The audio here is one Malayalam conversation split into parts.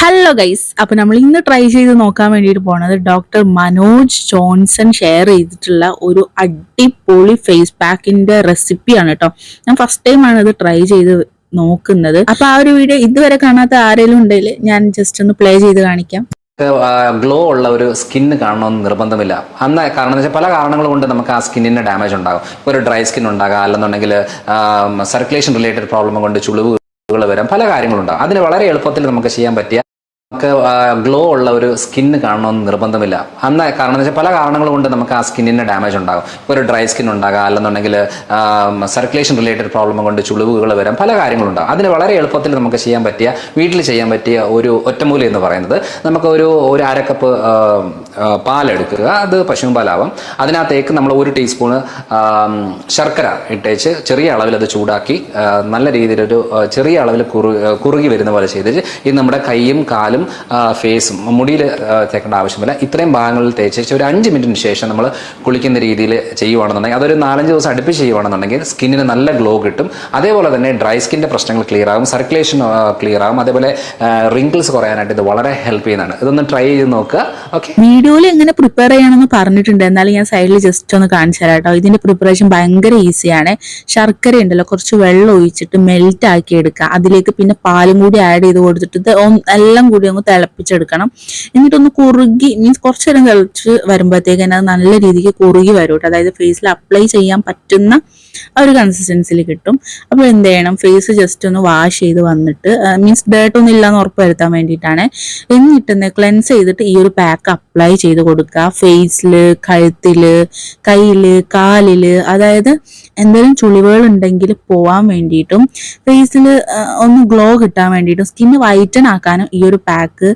ഹലോ ഗൈസ് അപ്പൊ നമ്മൾ ഇന്ന് ട്രൈ ചെയ്ത് നോക്കാൻ വേണ്ടിയിട്ട് പോണത് ഡോക്ടർ മനോജ് ജോൺസൺ ഷെയർ ചെയ്തിട്ടുള്ള ഒരു അടിപൊളി ഫേസ് പാക്കിന്റെ റെസിപ്പിയാണ് കേട്ടോ ഞാൻ ഫസ്റ്റ് ടൈം ആണ് ഇത് ട്രൈ ചെയ്ത് നോക്കുന്നത്. അപ്പൊ ആ ഒരു വീഡിയോ ഇതുവരെ കാണാത്ത ആരെങ്കിലും ഉണ്ടെങ്കിൽ ഞാൻ ജസ്റ്റ് ഒന്ന് പ്ലേ ചെയ്ത് കാണിക്കാം. ഗ്ലോ ഉള്ള ഒരു സ്കിന്ന് കാണണമെന്ന് നിർബന്ധമില്ല. അന്ന് കാരണം എന്ന് വെച്ചാൽ പല കാരണങ്ങൾ കൊണ്ട് നമുക്ക് ആ സ്കിന്നിന് ഡാമേജ് ഉണ്ടാകും. ഒരു ഡ്രൈ സ്കിൻ ഉണ്ടാകാം. അല്ലെന്നുണ്ടെങ്കിൽ സർക്കുലേഷൻ റിലേറ്റഡ് പ്രോബ്ലം കൊണ്ട് ചുളിവുകൾ വരാം. പല കാര്യങ്ങളുണ്ടാകും അതിന് വളരെ എളുപ്പത്തിൽ നമുക്ക് ചെയ്യാൻ പറ്റിയ നമുക്ക് ഗ്ലോ ഉള്ള ഒരു സ്കിന്ന് കാണണമെന്ന് നിർബന്ധമില്ല. അന്ന് കാരണം എന്ന് വെച്ചാൽ പല കാരണങ്ങൾ കൊണ്ട് നമുക്ക് ആ സ്കിന്നിന് ഡാമേജ് ഉണ്ടാകും. ഒരു ഡ്രൈ സ്കിൻ ഉണ്ടാകാം അല്ലെന്നുണ്ടെങ്കിൽ സർക്കുലേഷൻ റിലേറ്റഡ് പ്രോബ്ലം കൊണ്ട് ചുളിവുകൾ വരാം പല കാര്യങ്ങളുണ്ടാകും അതിന് വളരെ എളുപ്പത്തിൽ നമുക്ക് ചെയ്യാൻ പറ്റിയ വീട്ടിൽ ചെയ്യാൻ പറ്റിയ ഒരു ഒറ്റമൂലി എന്ന് പറയുന്നത് നമുക്ക് ഒരു ഒരു അരക്കപ്പ് പാലെടുക്കുക. അത് പശുവും പാലാവാം. അതിനകത്തേക്ക് നമ്മൾ ഒരു ടീസ്പൂണ് ശർക്കര ഇട്ടേച്ച് ചെറിയ അളവിൽ അത് ചൂടാക്കി നല്ല രീതിയിലൊരു ചെറിയ അളവിൽ കുറു കുറുകി വരുന്ന പോലെ ചെയ്തിട്ട് ഇത് നമ്മുടെ കൈയും കാലും ഫേസും മുടിയിൽ തേക്കേണ്ട ആവശ്യമില്ല. ഇത്രയും ഭാഗങ്ങളിൽ തേച്ച് ഒരു അഞ്ച് മിനിറ്റിന് ശേഷം നമ്മൾ കുളിക്കുന്ന രീതിയിൽ ചെയ്യുവാണെന്നുണ്ടെങ്കിൽ അതൊരു നാലഞ്ച് ദിവസം അടുപ്പിച്ച് ചെയ്യുവാണെന്നുണ്ടെങ്കിൽ സ്കിന്നിന് നല്ല ഗ്ലോ കിട്ടും. അതേപോലെ തന്നെ ഡ്രൈ സ്കിന്റെ പ്രശ്നങ്ങൾ ക്ലിയർ ആകും സർക്കുലേഷൻ ക്ലിയർ ആകും. അതേപോലെ റിങ്കിൾസ് കുറയാനായിട്ട് ഇത് വളരെ ഹെൽപ്പ് ചെയ്യുന്നതാണ്. ഇതൊന്ന് ട്രൈ ചെയ്ത് നോക്കുക. ഓക്കെ വീഡിയോയിൽ എങ്ങനെ പ്രിപ്പയർ ചെയ്യണമെന്ന് പറഞ്ഞിട്ടുണ്ട്. എന്നാലും ഞാൻ സൈഡിൽ ജസ്റ്റ് ഒന്ന് കാണിച്ചു തരാം കേട്ടോ. ഇതിന്റെ പ്രിപ്പറേഷൻ ഭയങ്കര ഈസിയാണ് ശർക്കര ഉണ്ടല്ലോ കുറച്ച് വെള്ളം ഒഴിച്ചിട്ട് മെൽറ്റ് ആക്കി എടുക്കുക. അതിലേക്ക് പിന്നെ പാലും കൂടി ആഡ് ചെയ്ത് കൊടുത്തിട്ട് എല്ലാം കൂടി ഒന്ന് തിളപ്പിച്ചെടുക്കണം. എന്നിട്ടൊന്ന് കുറുകി മീൻസ് കുറച്ച് നേരം തിളച്ച് വരുമ്പോഴത്തേക്ക് അത് നല്ല രീതിക്ക് കുറുകി വരും കേട്ടോ. അതായത് ഫേസിൽ അപ്ലൈ ചെയ്യാൻ പറ്റുന്ന ആ ഒരു കൺസിസ്റ്റൻസിൽ കിട്ടും. അപ്പോൾ എന്ത് ചെയ്യണം? ഫേസ് ജസ്റ്റ് ഒന്ന് വാഷ് ചെയ്ത് വന്നിട്ട് മീൻസ് ഡേർട്ട് ഒന്നും ഇല്ലാന്ന് ഉറപ്പ് വരുത്താൻ വേണ്ടിയിട്ടാണ്. എന്നിട്ട് ക്ലെൻസ് ചെയ്തിട്ട് ഈ ഒരു പാക്ക് അപ്ലൈ ചെയ്ത് കൊടുക്കുക. ഫേസിൽ കഴുത്തിൽ കയ്യിൽ കാലിൽ അതായത് എന്തെങ്കിലും ചുളിവുകൾ ഉണ്ടെങ്കിൽ പോവാൻ വേണ്ടിയിട്ടും ഫേസിൽ ഒന്ന് ഗ്ലോ കിട്ടാൻ വേണ്ടിയിട്ടും സ്കിന്ന് വൈറ്റൻ ആക്കാനും ഈ ഒരു പാക്ക്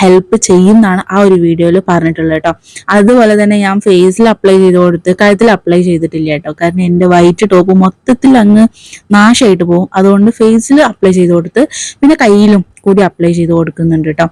ഹെൽപ്പ് ചെയ്യുന്നതാണ് ആ ഒരു വീഡിയോയിൽ പറഞ്ഞിട്ടുള്ളത് കേട്ടോ. അതുപോലെ തന്നെ ഞാൻ ഫേസിൽ അപ്ലൈ ചെയ്ത് കൊടുത്ത് കഴുത്തിൽ അപ്ലൈ ചെയ്തിട്ടില്ല കേട്ടോ. കാരണം എന്റെ വൈറ്റ് ടോപ്പ് മൊത്തത്തിൽ അങ്ങ് നാശമായിട്ട് പോകും. അതുകൊണ്ട് ഫേസിൽ അപ്ലൈ ചെയ്ത് കൊടുത്ത് പിന്നെ കയ്യിലും കൂടി അപ്ലൈ ചെയ്ത് കൊടുക്കുന്നുണ്ട് കേട്ടോ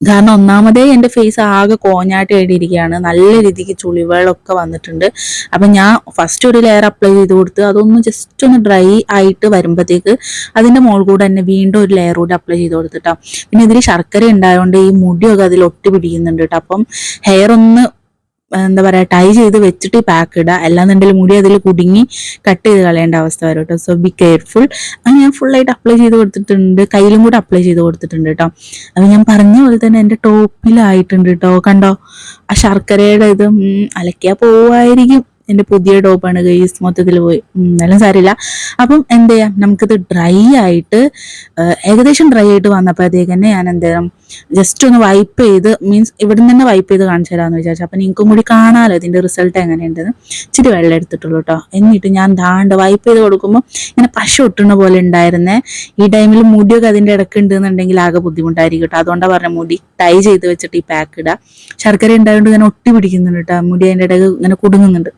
കാരണം ഒന്നാമതേ എന്റെ ഫേസ് ആകെ കോഞ്ഞാട്ട് ഇരിക്കുകയാണ് നല്ല രീതിക്ക് ചുളിവുകളൊക്കെ വന്നിട്ടുണ്ട്. അപ്പം ഞാൻ ഫസ്റ്റ് ഒരു ലെയർ അപ്ലൈ ചെയ്ത് കൊടുത്ത് അതൊന്ന് ജസ്റ്റ് ഒന്ന് ഡ്രൈ ആയിട്ട് വരുമ്പോഴത്തേക്ക് അതിന്റെ മുകളിൽ കൂടെ തന്നെ വീണ്ടും ഒരു ലെയർ കൂടി അപ്ലൈ ചെയ്ത് കൊടുത്തിട്ടോ. പിന്നെ ഇതിൽ ശർക്കര ഉണ്ടായതുകൊണ്ട് ഈ മുടിയൊക്കെ അതിൽ ഒട്ടി പിടിക്കുന്നുണ്ട് കേട്ടോ അപ്പം ഹെയർ ഒന്ന് എന്താ പറയാ ടൈ ചെയ്ത് വെച്ചിട്ട് ഈ പാക്ക് ഇടുക അല്ലാന്നുണ്ടെങ്കിൽ മുടി അതിൽ കുടുങ്ങി കട്ട് ചെയ്ത് കളയേണ്ട അവസ്ഥ വരും കേട്ടോ സോ ബി കെയർഫുൾ അത് ഞാൻ ഫുൾ ആയിട്ട് അപ്ലൈ ചെയ്ത് കൊടുത്തിട്ടുണ്ട്. കയ്യിലും കൂടെ അപ്ലൈ ചെയ്ത് കൊടുത്തിട്ടുണ്ട് കേട്ടോ അത് ഞാൻ പറഞ്ഞ പോലെ തന്നെ എന്റെ ടോപ്പിലായിട്ടുണ്ട് കേട്ടോ കണ്ടോ? ആ ശർക്കരയുടെ ഇത് അലക്കിയാൽ അലക്കിയാ പോവായിരിക്കും. എന്റെ പുതിയ ടോപ്പാണ് ഗൈസ് മൊത്തത്തിൽ പോയി. എന്നാലും സാരില്ല അപ്പം എന്ത് ചെയ്യാം? നമുക്കിത് ഡ്രൈ ആയിട്ട് ഏകദേശം ഡ്രൈ ആയിട്ട് വന്നപ്പോഴത്തേക്ക് തന്നെ ഞാൻ എന്ത് ചെയ്യാം ജസ്റ്റ് ഒന്ന് വൈപ്പ് ചെയ്ത് മീൻസ് ഇവിടെ നിന്ന് തന്നെ വൈപ്പ് ചെയ്ത് കാണിച്ചു തരാമെന്ന് വിചാരിച്ചു. അപ്പം നിങ്ങൾക്കും കൂടി കാണാമല്ലോ ഇതിന്റെ റിസൾട്ട് എങ്ങനെയുണ്ടെന്ന്. ഇച്ചിരി വെള്ളം എടുത്തിട്ടുള്ളൂ കേട്ടോ എന്നിട്ട് ഞാൻ ദാണ്ട് വൈപ്പ് ചെയ്ത് കൊടുക്കുമ്പോൾ ഇങ്ങനെ പശ ഒട്ടുന്ന പോലെ ഉണ്ടായിരുന്നേ. ഈ ടൈമിൽ മുടിയൊക്കെ അതിന്റെ ഇടയ്ക്ക് ഉണ്ടെന്നുണ്ടെങ്കിൽ ആകെ ബുദ്ധിമുട്ടായിരിക്കും കേട്ടോ അതുകൊണ്ടാണ് പറഞ്ഞ മുടി ടൈ ചെയ്ത് വെച്ചിട്ട് ഈ പാക്ക് ഇടുക ശർക്കര ഉണ്ടായതുകൊണ്ട് ഇങ്ങനെ ഒട്ടി പിടിക്കുന്നുണ്ട് കേട്ടോ മുടി അതിന്റെ ഇടയ്ക്ക് ഇങ്ങനെ കുടുങ്ങുന്നുണ്ട്.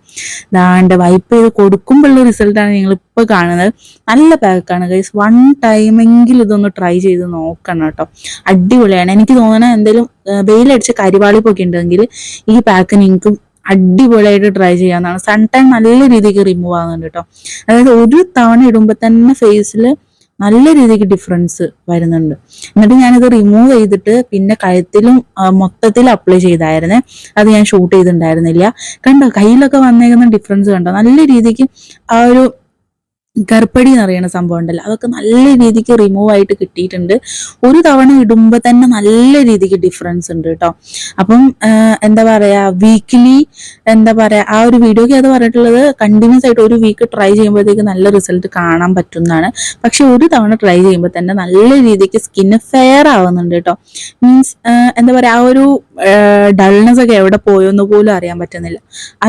ദാണ്ട് വൈപ്പ് ചെയ്ത് കൊടുക്കുമ്പോഴുള്ള റിസൾട്ടാണ് നിങ്ങൾ ഇപ്പോൾ കാണുന്നത്. നല്ല പാക്കാണ് ഗൈസ് വൺ ടൈമെങ്കിലും ഇതൊന്ന് ട്രൈ ചെയ്ത് നോക്കണം കേട്ടോ അടിപൊളിയാണ് എനിക്ക് തോന്നണ എന്തെങ്കിലും വെയിലടിച്ച് കരിവാളിപ്പൊക്കെ ഉണ്ടെങ്കിൽ ഈ പാക്ക് നിങ്ങൾക്ക് അടിപൊളിയായിട്ട് ട്രൈ ചെയ്യാവുന്നതാണ്. സൺ ടൈം നല്ല രീതിക്ക് റിമൂവ് ആകുന്നുണ്ട് കേട്ടോ അതായത് ഒരു തവണ ഇടുമ്പോൾ തന്നെ ഫേസിൽ നല്ല രീതിക്ക് ഡിഫറൻസ് വരുന്നുണ്ട്. എന്നിട്ട് ഞാനിത് റിമൂവ് ചെയ്തിട്ട് പിന്നെ കഴുത്തിലും മൊത്തത്തിൽ അപ്ലൈ ചെയ്തായിരുന്നേ. അത് ഞാൻ ഷൂട്ട് ചെയ്തിട്ടുണ്ടായിരുന്നില്ല. കണ്ടോ കയ്യിലൊക്കെ വന്നേക്കുന്ന ഡിഫറൻസ് കണ്ടോ? നല്ല രീതിക്ക് ആ ഒരു ഗർഭടി എന്ന് പറയുന്ന സംഭവം ഉണ്ടല്ലോ. അതൊക്കെ നല്ല രീതിക്ക് റിമൂവ് ആയിട്ട് കിട്ടിയിട്ടുണ്ട്. ഒരു തവണ ഇടുമ്പോൾ തന്നെ നല്ല രീതിക്ക് ഡിഫറൻസ് ഉണ്ട് കേട്ടോ അപ്പം എന്താ പറയാ വീക്കിലി എന്താ പറയാ ആ ഒരു വീഡിയോക്ക് അത് പറഞ്ഞിട്ടുള്ളത് കണ്ടിന്യൂസ് ആയിട്ട് ഒരു വീക്ക് ട്രൈ ചെയ്യുമ്പോഴത്തേക്ക് നല്ല റിസൾട്ട് കാണാൻ പറ്റുന്നതാണ്. പക്ഷെ ഒരു തവണ ട്രൈ ചെയ്യുമ്പോൾ തന്നെ നല്ല രീതിക്ക് സ്കിന്ന് ഫെയർ ആവുന്നുണ്ട് കേട്ടോ മീൻസ് എന്താ പറയാ ആ ഒരു ഡൾനെസ് ഒക്കെ എവിടെ പോയോന്ന് പോലും അറിയാൻ പറ്റുന്നില്ല.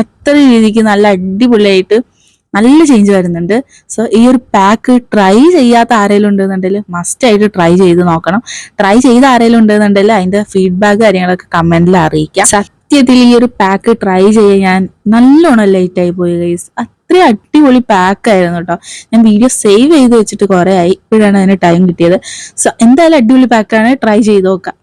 അത്ര രീതിക്ക് നല്ല അടിപൊളിയായിട്ട് നല്ല ചേഞ്ച് വരുന്നുണ്ട്. സോ ഈ ഒരു പാക്ക് ട്രൈ ചെയ്യാത്ത ആരെങ്കിലും ഉണ്ടെന്നുണ്ടെങ്കിൽ മസ്റ്റ് ആയിട്ട് ട്രൈ ചെയ്ത് നോക്കണം. ട്രൈ ചെയ്ത ആരെങ്കിലും ഉണ്ടെന്നുണ്ടെങ്കിൽ അതിന്റെ ഫീഡ്ബാക്ക് കാര്യങ്ങളൊക്കെ കമന്റിൽ അറിയിക്കാം. സത്യത്തിൽ ഈ ഒരു പാക്ക് ട്രൈ ചെയ്യാൻ ഞാൻ നല്ലോണം ലേറ്റ് ആയി പോയി ഗൈസ് അത്രയും അടിപൊളി പാക്ക് ആയിരുന്നു കേട്ടോ ഞാൻ വീഡിയോ സേവ് ചെയ്ത് വെച്ചിട്ട് കുറെ ആയി. ഇപ്പോഴാണ് അതിന് ടൈം കിട്ടിയത്. സോ എന്തായാലും അടിപൊളി പാക്കാണ് ട്രൈ ചെയ്ത് നോക്കാം.